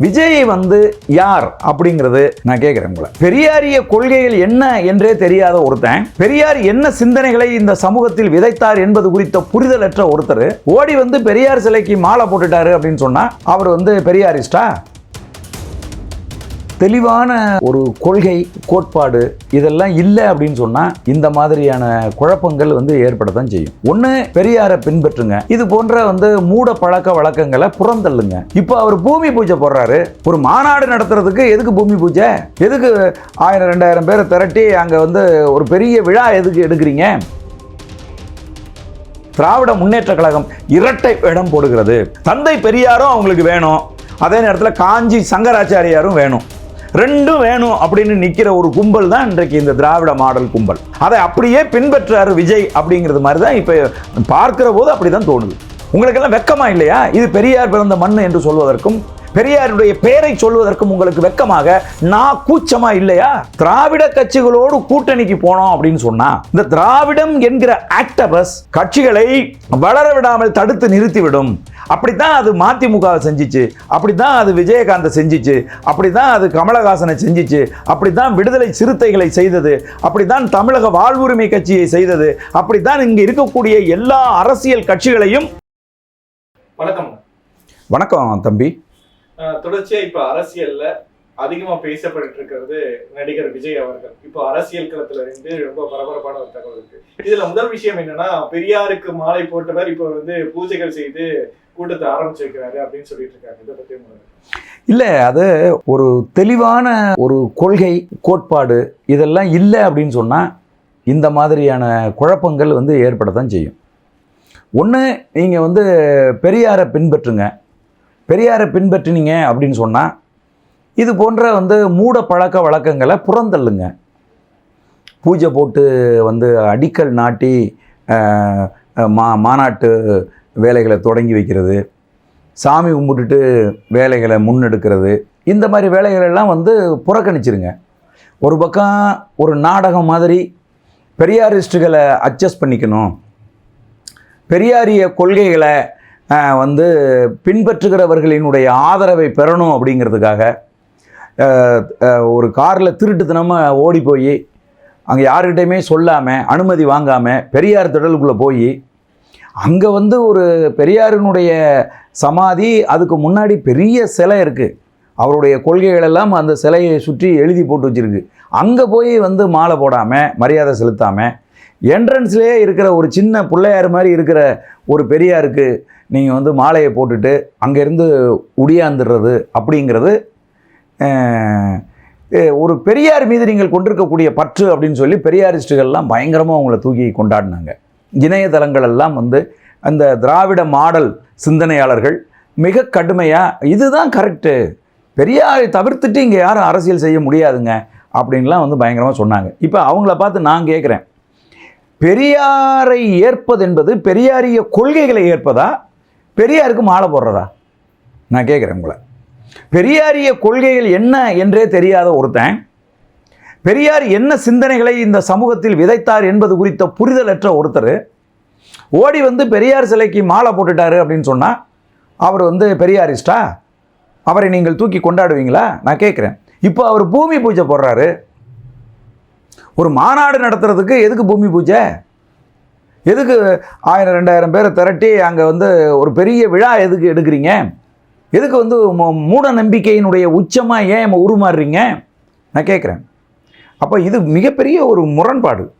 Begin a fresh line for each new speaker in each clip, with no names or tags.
விஜய் வந்து யார் அப்படிங்கிறது நான் கேட்குறேன் உங்களை. பெரியாரிய கொள்கைகள் என்ன என்றே தெரியாத ஒருத்தன் பெரியார் என்ன சிந்தனைகளை இந்த சமூகத்தில் விதைத்தார் என்பது குறித்த புரிதலற்ற ஒருத்தர் ஓடி வந்து பெரியார் சிலைக்கு மாலை போட்டுட்டாரு அப்படின்னு சொன்னா அவர் வந்து பெரியாரிஸ்டா? தெளிவான ஒரு கொள்கை கோட்பாடு இதெல்லாம் இல்லை அப்படின்னு சொன்னா இந்த மாதிரியான குழப்பங்கள் வந்து ஏற்படத்தான் செய்யும். ஒன்று பெரியாரை பின்பற்றுங்க. இது போன்ற வந்து மூட பழக்க வழக்கங்களை புறந்தள்ளுங்க. இப்போ அவர் பூமி பூஜை போடுறாரு. ஒரு மாநாடு நடத்துறதுக்கு எதுக்கு பூமி பூஜை? எதுக்கு ஆயிரம் ரெண்டாயிரம் பேரை திரட்டி அங்கே வந்து ஒரு பெரிய விழா எதுக்கு எடுக்கிறீங்க? திராவிட முன்னேற்ற கழகம் இரட்டை இடம் போடுகிறது. தந்தை பெரியாரும் அவங்களுக்கு வேணும். அதே நேரத்தில் காஞ்சி சங்கராச்சாரியாரும் வேணும். ரெண்டும் வேணும் அப்படின்னு நிற்கிற ஒரு கும்பல் தான் இன்றைக்கு இந்த திராவிட மாடல் கும்பல். அதை அப்படியே பின்பற்றாரு விஜய் அப்படிங்கிறது மாதிரி தான் இப்போ பார்க்கிற போது அப்படி தான் தோணுது. உங்களுக்கெல்லாம் வெக்கமா இல்லையா? இது பெரியார் பிறந்த மண் என்று சொல்வதற்கும் பெரியாருடைய பெயரை சொல்வதற்கும் உங்களுக்கு வெக்கமாக நான் கூச்சமா இல்லையா? திராவிட கட்சிகளோடு கூட்டணிக்கு போனோம் அப்படின்னு சொன்னா இந்த திராவிடம் என்கிற ஆக்டபஸ் கட்சிகளை வளர விடாமல் தடுத்து நிறுத்திவிடும். அப்படித்தான் அது மதிமுக செஞ்சிச்சு அப்படித்தான் அது விஜயகாந்தை செஞ்சிச்சு அப்படித்தான் அது கமலஹாசனை செஞ்சிச்சு அப்படித்தான் விடுதலை சிறுத்தைகளை செய்தது அப்படித்தான் தமிழக வாழ்வுரிமை கட்சியை செய்தது அப்படித்தான் இங்க இருக்கக்கூடிய எல்லா அரசியல் கட்சிகளையும்
வணக்கம்.
வணக்கம் தம்பி.
தொடர்ச்சியா இப்ப அரசியல்ல அதிகமா பேசப்பட்டு இருக்கிறது நடிகர் விஜய் அவர்கள். இப்போ அரசியல் களத்துல இருந்து ரொம்ப பரபரப்பான ஒரு தகவல் இருக்கு. இதுல முதல் விஷயம் என்னன்னா பெரியாருக்கு மாலை போட்டவர் இப்போ வந்து பூஜைகள் செய்து கூட்டத்தை ஆரம்பிச்சு வைக்கிறாரு அப்படின்னு சொல்லிட்டு இருக்காங்க. இதை பத்தி
இல்லை அது ஒரு தெளிவான ஒரு கொள்கை கோட்பாடு இதெல்லாம் இல்லை அப்படின்னு சொன்னால் இந்த மாதிரியான குழப்பங்கள் வந்து ஏற்படத்தான் செய்யும். ஒன்று நீங்கள் வந்து பெரியாரை பின்பற்றுங்க. பெரியாரை பின்பற்றினீங்க அப்படின்னு சொன்னால் இது போன்ற வந்து மூட பழக்க வழக்கங்களை புறந்தள்ளுங்க. பூஜை போட்டு வந்து அடிக்கல் நாட்டி மா மாநாட்டு வேலைகளை தொடங்கி வைக்கிறது சாமி கும்பிட்டுட்டு வேலைகளை முன்னெடுக்கிறது இந்த மாதிரி வேலைகளெல்லாம் வந்து புறக்கணிச்சிருங்க. ஒரு பக்கம் ஒரு நாடகம் மாதிரி பெரியாரிஸ்டுகளை அட்ஜஸ்ட் பண்ணிக்கணும். பெரியாரிய கொள்கைகளை வந்து பின்பற்றுகிறவர்களினுடைய ஆதரவை பெறணும் அப்படிங்கிறதுக்காக ஒரு காரில் திருட்டுத்தனமாக ஓடி போய் அங்கே யாருக்கிட்டையுமே சொல்லாமல் அனுமதி வாங்காமல் பெரியார் திடலுக்குள்ளே போய் அங்கே வந்து ஒரு பெரியாரினுடைய சமாதி அதுக்கு முன்னாடி பெரிய சிலை இருக்குது அவருடைய கொள்கைகள் எல்லாம் அந்த சிலையை சுற்றி எழுதி போட்டு வச்சிருக்கு. அங்கே போய் வந்து மாலை போடாமல் மரியாதை செலுத்தாமல் என்ட்ரன்ஸ்லேயே இருக்கிற ஒரு சின்ன பிள்ளையார் மாதிரி இருக்கிற ஒரு பெரியாருக்கு நீங்கள் வந்து மாலையை போட்டுட்டு அங்கேருந்து உடியாந்துடுறது அப்படிங்கிறது ஒரு பெரியார் மீது நீங்கள் கொண்டிருக்கக்கூடிய பற்று அப்படின்னு சொல்லி பெரியாரிஸ்டுகள்லாம் பயங்கரமாக அவங்கள தூக்கி கொண்டாடினாங்க. இணையதளங்கள் எல்லாம் வந்து அந்த திராவிட மாடல் சிந்தனையாளர்கள் மிக கடுமையாக இதுதான் கரெக்டு பெரியாரை தவிர்த்துட்டு இங்கே யாரும் அரசியல் செய்ய முடியாதுங்க அப்படின்லாம் வந்து பயங்கரமாக சொன்னாங்க. இப்போ அவங்கள பார்த்து நான் கேட்குறேன் பெரியாரை ஏற்பது என்பது பெரியாரிய கொள்கைகளை ஏற்பதா? பெரியாருக்கு மாலை போடுறதா? நான் கேட்குறேன் உங்களை. பெரியாரிய கொள்கைகள் என்ன என்றே தெரியாத ஒருத்தன் பெரியார் என்ன சிந்தனைகளை இந்த சமூகத்தில் விதைத்தார் என்பது குறித்த புரிதலற்ற ஒருத்தர் ஓடி வந்து பெரியார் சிலைக்கு மாலை போட்டுட்டாரு அப்படின்னு சொன்னால் அவர் வந்து பெரியாரிஸ்டா? அவரை நீங்கள் தூக்கி கொண்டாடுவீங்களா? நான் கேட்குறேன். இப்போ அவர் பூமி பூஜை போடுறாரு. ஒரு மாநாடு நடத்துறதுக்கு எதுக்கு பூமி பூஜை? எதுக்கு ஆயிரம் ரெண்டாயிரம் பேரை திரட்டி அங்கே வந்து ஒரு பெரிய விழா எதுக்கு எடுக்கிறீங்க? எதுக்கு வந்து மூட நம்பிக்கையினுடைய உச்சமாக ஏன் உருமாறுறீங்க? நான் கேட்குறேன் அப்போ இது மிகப்பெரிய ஒரு முரண்பாடு.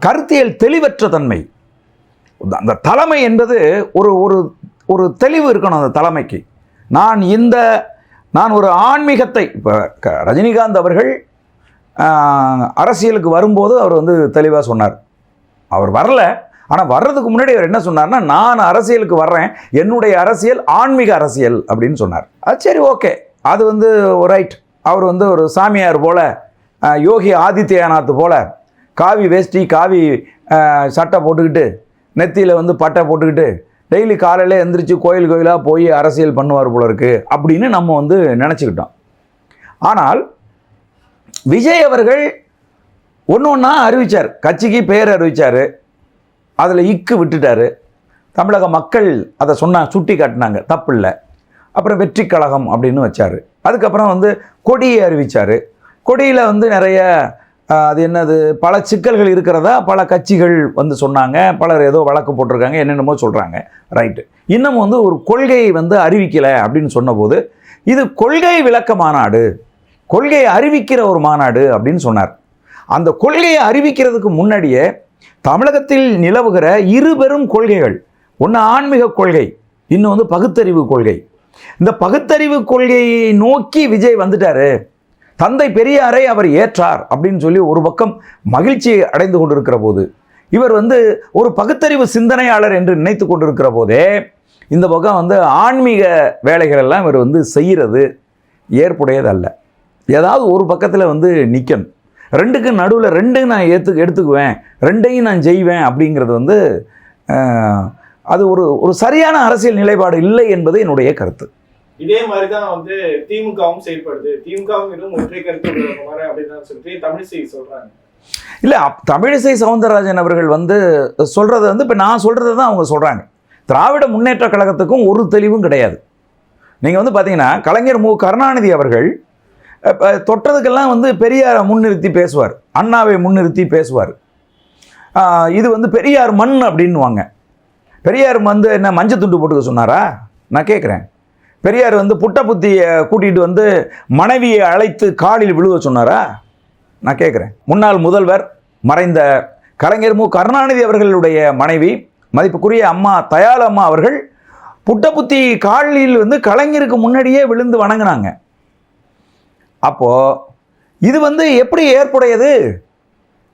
கருத்தியல் தெளிவற்ற தன்மை. அந்த தலைமை என்பது ஒரு ஒரு ஒரு தெளிவு இருக்கணும் அந்த தலைமைக்கு. நான் இந்த நான் ஒரு ஆன்மீகத்தை இப்போ க- ரஜினிகாந்த் அவர்கள் அரசியலுக்கு வரும்போது அவர் வந்து தெளிவாக சொன்னார். அவர் வரல. ஆனால் வர்றதுக்கு முன்னாடி அவர் என்ன சொன்னார்னா நான் அரசியலுக்கு வர்றேன். என்னுடைய அரசியல் ஆன்மீக அரசியல் அப்படின்னு சொன்னார். அது சரி ஓகே. அது வந்து ஒரு ரைட். அவர் வந்து ஒரு சாமியார் போல் யோகி ஆதித்யநாத் போல் காவி வேஷ்டி காவி சட்டை போட்டுக்கிட்டு நெத்தியில் வந்து பட்டை போட்டுக்கிட்டு டெய்லி காலையில் எந்திரிச்சு கோயில் கோயிலாக போய் அரசியல் பண்ணுவார் போல இருக்குது அப்படின்னு நம்ம வந்து நினச்சிக்கிட்டோம். ஆனால் விஜய் அவர்கள் ஒன்று ஒன்றா அறிவித்தார் கட்சிக்கு பெயர் அறிவிச்சார். அதில் இக்கு விட்டுட்டார். தமிழக மக்கள் அதை சொன்னாங்க சுட்டி காட்டினாங்க. தப்பு இல்லை. அப்புறம் வெற்றி கழகம் அப்படின்னு வச்சார். அதுக்கப்புறம் வந்து கொடியை அறிவிச்சார். கொடியில் வந்து நிறைய அது என்னது பல சிக்கல்கள் இருக்கிறதா பல கட்சிகள் வந்து சொன்னாங்க. பலர் ஏதோ வழக்கு போட்டிருக்காங்க என்னென்னமோ சொல்கிறாங்க ரைட்டு. இன்னும் வந்து ஒரு கொள்கையை வந்து அறிவிக்கலை அப்படின்னு சொன்னபோது இது கொள்கை விளக்க மாநாடு. கொள்கையை அறிவிக்கிற ஒரு மாநாடு அப்படின்னு சொன்னார். அந்த கொள்கையை அறிவிக்கிறதுக்கு முன்னாடியே தமிழகத்தில் நிலவுகிற இரு பெரும் கொள்கைகள். ஒன்று ஆன்மீக கொள்கை இன்னும் வந்து பகுத்தறிவு கொள்கை. இந்த பகுத்தறிவு கொள்கையை நோக்கி விஜய் வந்துட்டாரு. தந்தை பெரியாரை அவர் ஏற்றார் அப்படின்னு சொல்லி ஒரு பக்கம் மகிழ்ச்சி அடைந்து கொண்டிருக்கிற போது இவர் வந்து ஒரு பகுத்தறிவு சிந்தனையாளர் என்று நினைத்து கொண்டிருக்கிற போதே இந்த பக்கம் வந்து ஆன்மீக வேலைகள் எல்லாம் இவர் வந்து செய்கிறது ஏற்புடையதல்ல. ஏதாவது ஒரு பக்கத்தில் வந்து நிற்கணும் ரெண்டுக்கு நடுவில் ரெண்டையும் நான் ஏற்று எடுத்துக்குவேன். ரெண்டையும் நான் செய்வேன் அப்படிங்கிறது வந்து அது ஒரு ஒரு சரியான அரசியல் நிலைப்பாடு இல்லை என்பது என்னுடைய கருத்து.
இதே மாதிரிதான் வந்து திமுகவும் செயல்படுது. திமுகவும் இன்னும் ஒற்றை கருத்து மாதிரி அப்படின்னு சொல்லிட்டு தமிழிசை சொல்றாங்க.
இல்லை தமிழிசை சவுந்தரராஜன் அவர்கள் வந்து சொல்கிறது வந்து இப்போ நான் சொல்கிறது தான் அவங்க சொல்கிறாங்க திராவிட முன்னேற்ற கழகத்துக்கும் ஒரு தெளிவும் கிடையாது. நீங்கள் வந்து பார்த்தீங்கன்னா கலைஞர் மு. கருணாநிதி அவர்கள் தொட்டதுக்கெல்லாம் வந்து பெரியாரை முன்னிறுத்தி பேசுவார். அண்ணாவை முன்னிறுத்தி பேசுவார். இது வந்து பெரியார் மண் அப்படின்னுவாங்க. பெரியார் வந்து என்ன மஞ்சள் துண்டு போட்டுக்க சொன்னாரா? நான் கேட்குறேன். பெரியார் வந்து புட்டபுத்தியை கூட்டிகிட்டு வந்து மனைவியை அழைத்து காலில் விழுவ சொன்னாரா? நான் கேட்குறேன். முன்னாள் முதல்வர் மறைந்த கலைஞர் மு. கருணாநிதி அவர்களுடைய மனைவி மதிப்புக்குரிய அம்மா தயாலம்மா அவர்கள் புட்டபுத்தி காலில் வந்து கலைஞருக்கு முன்னாடியே விழுந்து வணங்கினாங்க. அப்போது இது வந்து எப்படி ஏற்புடையது?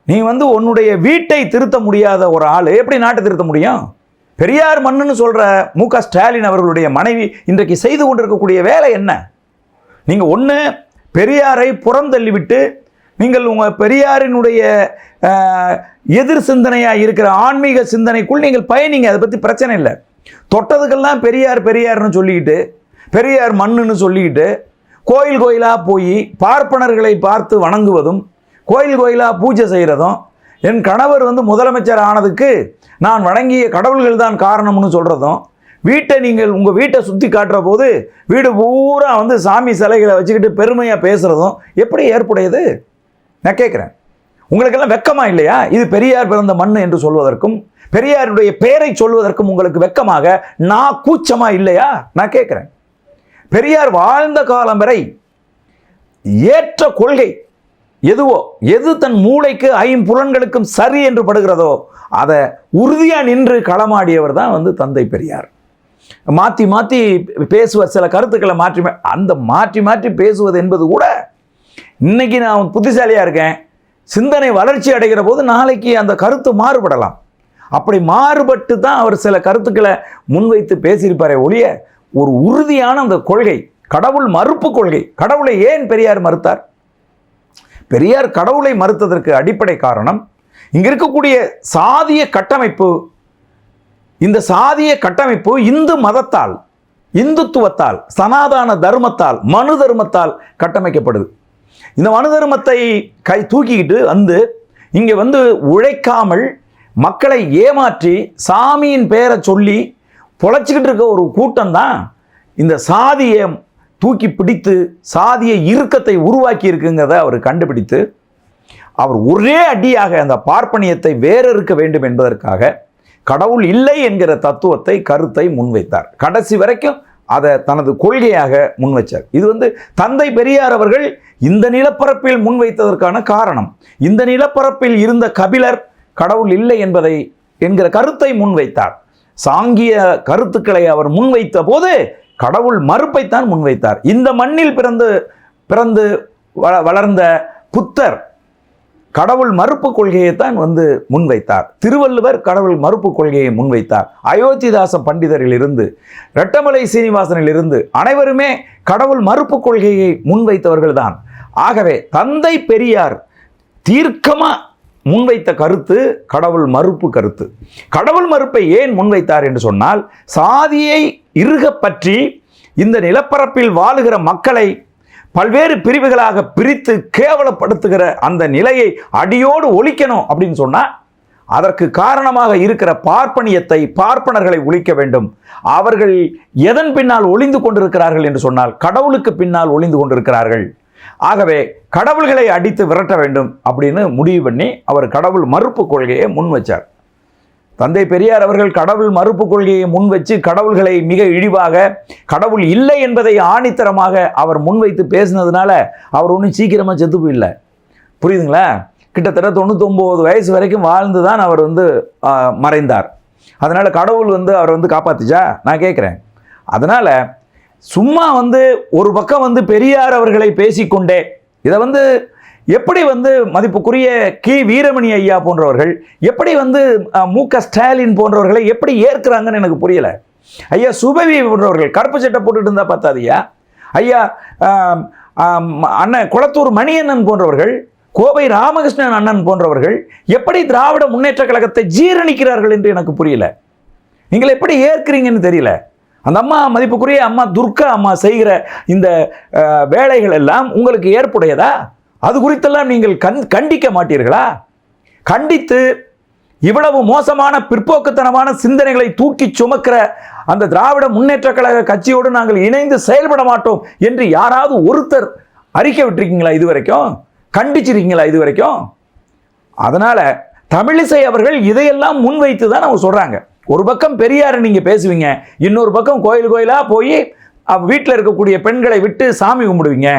நீ வந்து உன்னுடைய வீட்டை திருத்த முடியாத ஒரு ஆள். எப்படி நாட்டை திருத்த முடியும்? பெரியார் மண்ணுன்னு சொல்கிற மு க ஸ்டாலின் அவர்களுடைய மனைவி இன்றைக்கு செய்து கொண்டிருக்கக்கூடிய வேலை என்ன? நீங்கள் ஒன்று பெரியாரை புறந்தள்ளிவிட்டு நீங்கள் உங்கள் பெரியாரினுடைய எதிர் சிந்தனையாக இருக்கிற ஆன்மீக சிந்தனைக்குள் நீங்கள் பயணிங்க. அதை பற்றி பிரச்சனை இல்லை. தொட்டதுக்கெல்லாம் பெரியார் பெரியார்னு சொல்லிக்கிட்டு பெரியார் மண்ணுன்னு சொல்லிக்கிட்டு கோயில் கோயிலாக போய் பார்ப்பனர்களை பார்த்து வணங்குவதும் கோயில் கோயிலாக பூஜை செய்கிறதும் என் கணவர் வந்து முதலமைச்சர் ஆனதுக்கு நான் வணங்கிய கடவுள்கள் தான் காரணம்னு சொல்கிறதும் வீட்டை நீங்கள் உங்கள் வீட்டை சுற்றி காட்டுற போது வீடு பூரா வந்து சாமி சிலைகளை வச்சுக்கிட்டு பெருமையாக பேசுகிறதும் எப்படி ஏற்புடையது? நான் கேட்குறேன் உங்களுக்கெல்லாம் வெக்கமாக இல்லையா? இது பெரியார் பிறந்த மண் என்று சொல்வதற்கும் பெரியாருடைய பெயரை சொல்வதற்கும் உங்களுக்கு வெக்கமாக நான் கூச்சமாக இல்லையா? நான் கேட்குறேன் பெரியார் வாழ்ந்த காலம் வரை ஏற்ற கொள்கை எதுவோ எது தன் மூளைக்கு ஐம்புலன்களுக்கும் சரி என்று படுகிறதோ அதை உறுதியாக நின்று களமாடியவர் தான் வந்து தந்தை பெரியார். மாற்றி மாற்றி பேசுவார் சில கருத்துக்களை மாற்றி மா- அந்த மாற்றி மாற்றி பேசுவது என்பது கூட இன்னைக்கு நான் புத்திசாலியாக இருக்கேன் சிந்தனை வளர்ச்சி அடைகிற போது நாளைக்கு அந்த கருத்து மாறுபடலாம். அப்படி மாறுபட்டு தான் அவர் சில கருத்துக்களை முன்வைத்து பேசியிருப்பாரே ஒழிய ஒரு உறுதியான அந்த கொள்கை கடவுள் மறுப்பு கொள்கை. கடவுளை ஏன் பெரியார் மறுத்தார்? பெரியார் கடவுளை மறுத்ததற்கு அடிப்படை காரணம் இங்கே இருக்கக்கூடிய சாதிய கட்டமைப்பு இந்த சாதிய கட்டமைப்பு இந்து மதத்தால் இந்துத்துவத்தால் சனாதான தர்மத்தால் மனு தர்மத்தால் கட்டமைக்கப்படுது. இந்த மனு தர்மத்தை கை தூக்கிக்கிட்டு வந்து இங்கே வந்து உழைக்காமல் மக்களை ஏமாற்றி சாமியின் பெயரை சொல்லி பொழைச்சிக்கிட்டு இருக்க ஒரு கூட்டம் தான் இந்த சாதியை தூக்கி பிடித்து சாதிய இறுக்கத்தை உருவாக்கி இருக்குங்கிறத அவர் கண்டுபிடித்து அவர் ஒரே அடியாக அந்த பார்ப்பனியத்தை வேறறுக்க வேண்டும் என்பதற்காக கடவுள் இல்லை என்கிற தத்துவத்தை கருத்தை முன்வைத்தார். கடைசி வரைக்கும் அதை தனது கொள்கையாக முன்வைச்சார். இது வந்து தந்தை பெரியார் அவர்கள் இந்த நிலப்பரப்பில் முன்வைத்ததற்கான காரணம். இந்த நிலப்பரப்பில் இருந்த கபிலர் கடவுள் இல்லை என்பதை என்கிற கருத்தை முன்வைத்தார். சாங்கிய கருத்துக்களை அவர் முன்வைத்த போது கடவுள் மறுப்பைத்தான் முன்வைத்தார். இந்த மண்ணில் பிறந்து பிறந்து வ- வளர்ந்த புத்தர் கடவுள் மறுப்பு கொள்கையைத்தான் வந்து முன்வைத்தார். திருவள்ளுவர் கடவுள் மறுப்பு கொள்கையை முன்வைத்தார். அயோத்திதாச பண்டிதரிலிருந்து ரெட்டமலை சீனிவாசனிலிருந்து அனைவருமே கடவுள் மறுப்பு கொள்கையை முன்வைத்தவர்கள் தான் ஆகவே தந்தை பெரியார் தீர்க்கமாக முன்வைத்த கருத்து கடவுள் மறுப்பு கருத்து. கடவுள் மறுப்பை ஏன் முன்வைத்தார் என்று சொன்னால் சாதியை இறுக பற்றி இந்த நிலப்பரப்பில் வாழுகிற மக்களை பல்வேறு பிரிவுகளாக பிரித்து கேவலப்படுத்துகிற அந்த நிலையை அடியோடு ஒழிக்கணும் அப்படின்னு சொன்னால் அதற்கு காரணமாக இருக்கிற பார்ப்பனியத்தை பார்ப்பனர்களை ஒழிக்க வேண்டும். அவர்கள் எதன் பின்னால் ஒளிந்து கொண்டிருக்கிறார்கள் என்று சொன்னால் கடவுளுக்கு பின்னால் ஒளிந்து கொண்டிருக்கிறார்கள். ஆகவே கடவுள்களை அடித்து விரட்ட வேண்டும் அப்படின்னு முடிவு பண்ணி அவர் கடவுள் மறுப்பு கொள்கையை முன் வச்சார். தந்தை பெரியார் அவர்கள் கடவுள் மறுப்பு கொள்கையை முன் வச்சு கடவுள்களை மிக இழிவாக கடவுள் இல்லை என்பதை ஆணித்தரமாக அவர் முன்வைத்து பேசினதுனால அவர் ஒன்றும் சீக்கிரமாக செத்து போயில்லை புரியுதுங்களா? கிட்டத்தட்ட தொண்ணூத்தொம்பது வயசு வரைக்கும் வாழ்ந்து தான் அவர் வந்து மறைந்தார். அதனால் கடவுள் வந்து அவர் வந்து காப்பாத்துச்சா? நான் கேட்குறேன் அதனால் சும்மா வந்து ஒரு பக்கம் வந்து பெரியார் அவர்களை பேசிக்கொண்டே இதை வந்து எப்படி வந்து மதிப்புக்குரிய கி. வீரமணி ஐயா போன்றவர்கள் எப்படி வந்து மு. க. ஸ்டாலின் போன்றவர்களை எப்படி ஏற்கிறாங்கன்னு எனக்கு புரியல. ஐயா சுபவி போன்றவர்கள் கருப்பு சட்டை போட்டுட்டு இருந்தால் பார்த்தாதியா ஐயா அண்ணன் குளத்தூர் மணியண்ணன் போன்றவர்கள் கோவை ராமகிருஷ்ணன் அண்ணன் போன்றவர்கள் எப்படி திராவிட முன்னேற்ற கழகத்தை ஜீரணிக்கிறார்கள் என்று எனக்கு புரியல. நீங்கள் எப்படி ஏற்கிறீங்கன்னு தெரியல. அந்த அம்மா மதிப்புக்குரிய அம்மா துர்கா அம்மா செய்கிற இந்த வேலைகள் எல்லாம் உங்களுக்கு ஏற்புடையதா? அது குறித்தெல்லாம் நீங்கள் கண் கண்டிக்க மாட்டீர்களா? கண்டித்து இவ்வளவு மோசமான பிற்போக்குத்தனமான சிந்தனைகளை தூக்கி சுமக்கிற அந்த திராவிட முன்னேற்ற கழக கட்சியோடு நாங்கள் இணைந்து செயல்பட மாட்டோம் என்று யாராவது ஒருத்தர் அறிக்கை விட்டுருக்கீங்களா இது வரைக்கும் கண்டிச்சிருக்கீங்களா இது வரைக்கும் அதனால் தமிழிசை அவர்கள் இதையெல்லாம் முன்வைத்து தான் அவங்க சொல்கிறாங்க ஒரு பக்கம் பெரியாரை நீங்கள் பேசுவீங்க இன்னொரு பக்கம் கோயில் கோயிலாக போய் வீட்டில் இருக்கக்கூடிய பெண்களை விட்டு சாமி கும்பிடுவீங்க.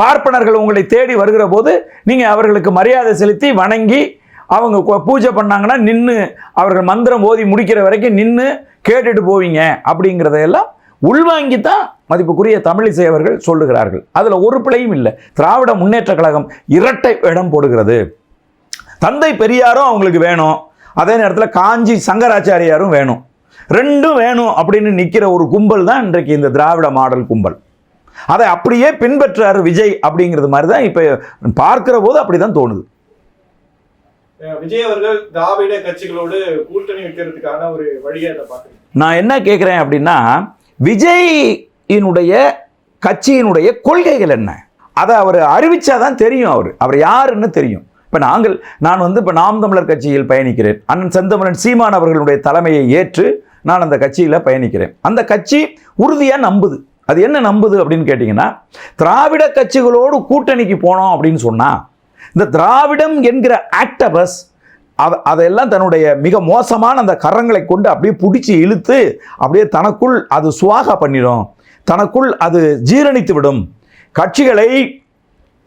பார்ப்பனர்கள் உங்களை தேடி வருகிற போது நீங்கள் அவர்களுக்கு மரியாதை செலுத்தி வணங்கி அவங்க பூஜை பண்ணாங்கன்னா நின்று அவர்கள் மந்திரம் ஓதி முடிக்கிற வரைக்கும் நின்று கேட்டுட்டு போவீங்க அப்படிங்கிறதையெல்லாம் உள்வாங்கி தான் மதிப்புக்குரிய தமிழிசை அவர்கள் சொல்லுகிறார்கள். அதில் ஒரு பிழையும் இல்லை. திராவிட முன்னேற்ற கழகம் இரட்டை இடம் போடுகிறது. தந்தை பெரியாரும் அவங்களுக்கு வேணும். அதே நேரத்தில் காஞ்சி சங்கராச்சாரியாரும் வேணும். ரெண்டும் வேணும் அப்படின்னு நிற்கிற ஒரு கும்பல் தான் இன்றைக்கு இந்த திராவிட மாடல் கும்பல். அதை அப்படியே பின்பற்றாரு விஜய் அப்படிங்கிறது மாதிரி தான் இப்போ பார்க்கிற போது அப்படி தான் தோணுது
விஜய் அவர்கள் திராவிட கட்சிகளோடு கூட்டணி வைக்கிறதுக்கான ஒரு வழியை அதை பாக்குறீங்க
நான் என்ன கேட்குறேன் அப்படின்னா விஜயினுடைய கட்சியினுடைய கொள்கைகள் என்ன? அதை அவர் அறிவிச்சாதான் தெரியும் அவர். அவர் யாருன்னு தெரியும். இப்போ நாங்கள் நான் வந்து இப்போ நாம் தமிழர் கட்சியில் பயணிக்கிறேன். அண்ணன் செந்தமிழன் சீமான் அவர்களுடைய தலைமையை ஏற்று நான் அந்த கட்சியில் பயணிக்கிறேன். அந்த கட்சி உறுதியாக நம்புது. அது என்ன நம்புது அப்படின்னு கேட்டிங்கன்னா திராவிட கட்சிகளோடு கூட்டணிக்கு போனோம் அப்படின்னு சொன்னால் இந்த திராவிடம் என்கிற ஆக்டபஸ் அவ அதையெல்லாம் தன்னுடைய மிக மோசமான அந்த கரங்களை கொண்டு அப்படியே பிடிச்சி இழுத்து அப்படியே தனக்குள் அது சுவாகா பண்ணிடும் தனக்குள் அது ஜீரணித்து விடும். கட்சிகளை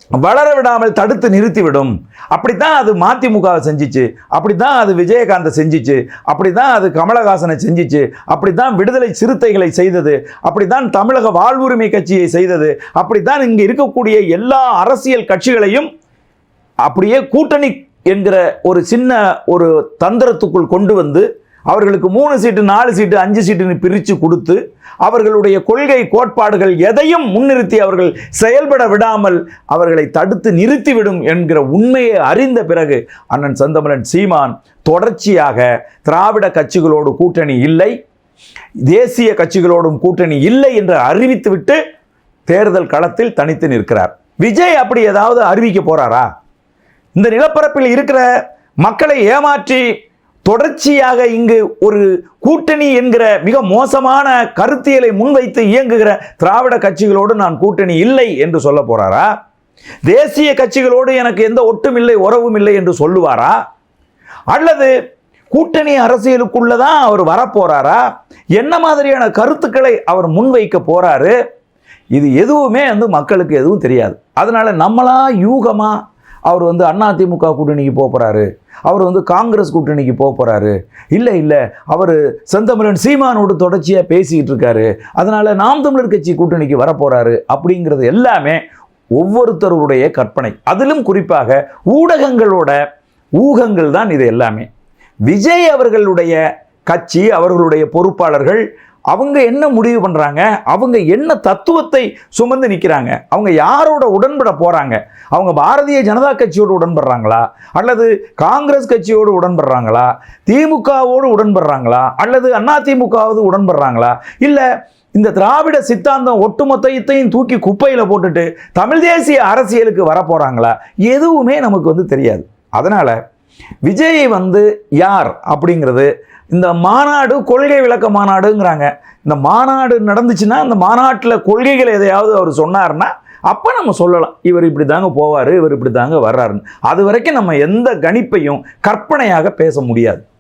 வளர விடாமல் தடுத்து நிறுத்திவிடும். அப்படித்தான் அது மதிமுகவை செஞ்சிச்சு. அப்படித்தான் அது விஜயகாந்தை செஞ்சிச்சு. அப்படித்தான் அது கமலஹாசனை செஞ்சிச்சு. அப்படித்தான் விடுதலை சிறுத்தைகளை செய்தது. அப்படித்தான் தமிழக வாழ்வுரிமை கட்சியை செய்தது. அப்படித்தான் இங்கே இருக்கக்கூடிய எல்லா அரசியல் கட்சிகளையும் அப்படியே கூட்டணி என்கிற ஒரு சின்ன ஒரு தந்திரத்துக்குள் கொண்டு வந்து அவர்களுக்கு மூணு சீட்டு நாலு சீட்டு அஞ்சு சீட்டுன்னு பிரித்து கொடுத்து அவர்களுடைய கொள்கை கோட்பாடுகள் எதையும் முன்னிறுத்தி அவர்கள் செயல்பட விடாமல் அவர்களை தடுத்து நிறுத்திவிடும் என்கிற உண்மையை அறிந்த பிறகு அண்ணன் செந்தமிழன் சீமான் தொடர்ச்சியாக திராவிட கட்சிகளோடு கூட்டணி இல்லை தேசிய கட்சிகளோடும் கூட்டணி இல்லை என்று அறிவித்துவிட்டு தேர்தல் களத்தில் தனித்து நிற்கிறார். விஜய் அப்படி ஏதாவது அறிவிக்க போறாரா? இந்த நிலப்பரப்பில் இருக்கிற மக்களை ஏமாற்றி தொடர்ச்சியாக இங்கு ஒரு கூட்டணி என்கிற மிக மோசமான கருத்தியலை முன்வைத்து இயங்குகிற திராவிட கட்சிகளோடு நான் கூட்டணி இல்லை என்று சொல்ல போறாரா? தேசிய கட்சிகளோடு எனக்கு எந்த ஒட்டும் இல்லை உறவும் இல்லை என்று சொல்லுவாரா? அல்லது கூட்டணி அரசியலுக்குள்ள தான் அவர் வரப்போறாரா? என்ன மாதிரியான கருத்துக்களை அவர் முன்வைக்க போறாரு? இது எதுவுமே வந்து மக்களுக்கு எதுவும் தெரியாது. அதனால நம்மளா யூகமாக அவர் வந்து அதிமுக கூட்டணிக்கு போக அவர் வந்து காங்கிரஸ் கூட்டணிக்கு போக இல்லை இல்லை அவர் செந்தமிழன் சீமானோடு தொடர்ச்சியாக பேசிக்கிட்டு இருக்காரு. அதனால் நாம் தமிழர் கட்சி கூட்டணிக்கு வரப்போகிறாரு அப்படிங்கிறது எல்லாமே ஒவ்வொருத்தருடைய கற்பனை. அதிலும் குறிப்பாக ஊடகங்களோட ஊகங்கள் தான் இது எல்லாமே. விஜய் அவர்களுடைய கட்சி அவர்களுடைய பொறுப்பாளர்கள் அவங்க என்ன முடிவு பண்ணுறாங்க அவங்க என்ன தத்துவத்தை சுமந்து நிற்கிறாங்க அவங்க யாரோட உடன்பட போகிறாங்க அவங்க பாரதிய ஜனதா கட்சியோடு உடன்படுறாங்களா? அல்லது காங்கிரஸ் கட்சியோடு உடன்படுறாங்களா? திமுகவோடு உடன்படுறாங்களா? அல்லது அதிமுகவோடு உடன்படுறாங்களா? இல்லை இந்த திராவிட சித்தாந்தம் ஒட்டுமொத்தத்தையும் தூக்கி குப்பையில் போட்டுட்டு தமிழ் தேசிய அரசியலுக்கு வரப்போகிறாங்களா எதுவுமே நமக்கு வந்து தெரியாது. அதனால் விஜய் வந்து யார் அப்படிங்கிறது இந்த மாநாடு கொள்கை விளக்க மாநாடுங்கிறாங்க. இந்த மாநாடு நடந்துச்சுன்னா இந்த மாநாட்டில் கொள்கைகள் எதையாவது அவர் சொன்னார்னா அப்போ நம்ம சொல்லலாம். இவர் இப்படி தாங்க போவார் இவர் இப்படி தாங்க வர்றாருன்னு. அது வரைக்கும் நம்ம எந்த கணிப்பையும் கற்பனையாக பேச முடியாது.